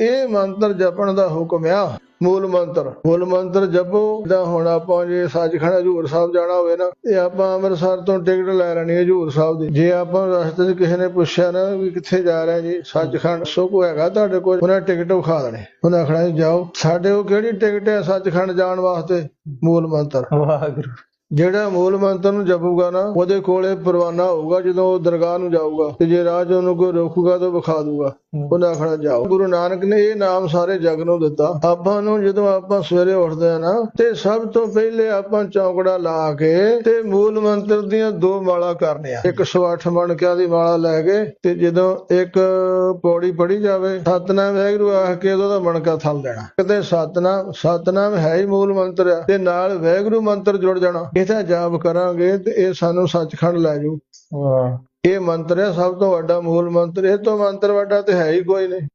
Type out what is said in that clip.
ਇਹ ਮੰਤਰ ਜਪਣ ਦਾ ਹੁਕਮ ਆ। ਮੂਲ ਮੰਤਰ। ਮੂਲ ਮੰਤਰ ਜਪੋ, ਜਿੱਦਾਂ ਹੁਣ ਆਪਾਂ ਜੇ ਸੱਚਖੰਡ ਹਜੂਰ ਸਾਹਿਬ ਜਾਣਾ ਹੋਵੇ ਨਾ ਇਹ ਆਪਾਂ ਅੰਮ੍ਰਿਤਸਰ ਤੋਂ ਟਿਕਟ ਲੈ ਲੈਣੀ ਹੈ ਹਜੂਰ ਸਾਹਿਬ ਦੀ। ਜੇ ਆਪਾਂ ਰਸਤੇ 'ਚ ਕਿਸੇ ਨੇ ਪੁੱਛਿਆ ਨਾ ਵੀ ਕਿੱਥੇ ਜਾ ਰਹੇ ਜੀ, ਸੱਚਖੰਡ ਸੋ ਕੋ ਹੈਗਾ ਤੁਹਾਡੇ ਕੋਲ, ਉਹਨਾਂ ਟਿਕਟ ਵਿਖਾ ਦੇਣੀ। ਉਹਨਾਂ ਆਖਣਾ ਜੀ, ਜਾਓ। ਸਾਡੇ ਉਹ ਕਿਹੜੀ ਟਿਕਟ ਹੈ ਸੱਚਖੰਡ ਜਾਣ ਵਾਸਤੇ? ਮੂਲ ਮੰਤਰ। ਵਾਹਿਗੁਰੂ। ਜਿਹੜਾ ਮੂਲ ਮੰਤਰ ਨੂੰ ਜਪੂਗਾ ਨਾ ਉਹਦੇ ਕੋਲੇ ਪਰਵਾਨਾ ਹੋਊਗਾ ਜਦੋਂ ਉਹ ਦਰਗਾਹ ਨੂੰ ਜਾਊਗਾ ਤੇ ਜੇ ਰਾਹ 'ਚ ਉਹਨੂੰ ਕੋਈ ਰੋਕੂਗਾ ਤਾਂ ਵਿਖਾ ਦੂਗਾ। ਉਹਨਾਂ ਆਖਣਾ ਜਾਓ। ਗੁਰੂ ਨਾਨਕ ਨੇ ਇਹ ਨਾਮ ਸਾਰੇ ਜਗ ਨੂੰ ਦਿੱਤਾ। ਆਪਾਂ ਨੂੰ ਜਦੋਂ ਆਪਾਂ ਸਵੇਰੇ ਉੱਠਦੇ ਆ ਨਾ ਤੇ ਸਭ ਤੋਂ ਪਹਿਲੇ ਆਪਾਂ ਚੌਂਕੜਾ ਲਾ ਕੇ ਤੇ ਮੂਲ ਮੰਤਰ ਦੀਆਂ ਦੋ ਮਾਲਾ ਕਰਨੀਆਂ। ਇੱਕ 108 ਮਣਕਿਆਂ ਦੀ ਮਾਲਾ ਲੈ ਕੇ ਤੇ ਜਦੋਂ ਇੱਕ ਪੌੜੀ ਪੜੀ ਜਾਵੇ ਸਤਨਾਮ ਵਾਹਿਗੁਰੂ ਆਖ ਕੇ ਉਹਦਾ ਮਣਕਾ ਥਲ ਦੇਣਾ। ਕਿਤੇ ਸਤਨਾਮ ਸਤਨਾਮ ਹੈ ਹੀ ਮੂਲ ਮੰਤਰ ਆ ਤੇ ਨਾਲ ਵਾਹਿਗੁਰੂ ਮੰਤਰ ਜੁੜ ਜਾਣਾ। ਇਹਦਾ ਜਾਪ ਕਰਾਂਗੇ ਤੇ ਇਹ ਸਾਨੂੰ ਸੱਚਖੰਡ ਲੈ ਜਾਊ ਇਹ ਮੰਤਰ ਹੈ ਸਭ ਤੋਂ ਵੱਡਾ ਮੂਲ ਮੰਤਰ। ਇਹ ਤੋਂ ਮੰਤਰ ਵੱਡਾ ਤੇ ਹੈ ਹੀ ਕੋਈ ਨਹੀਂ।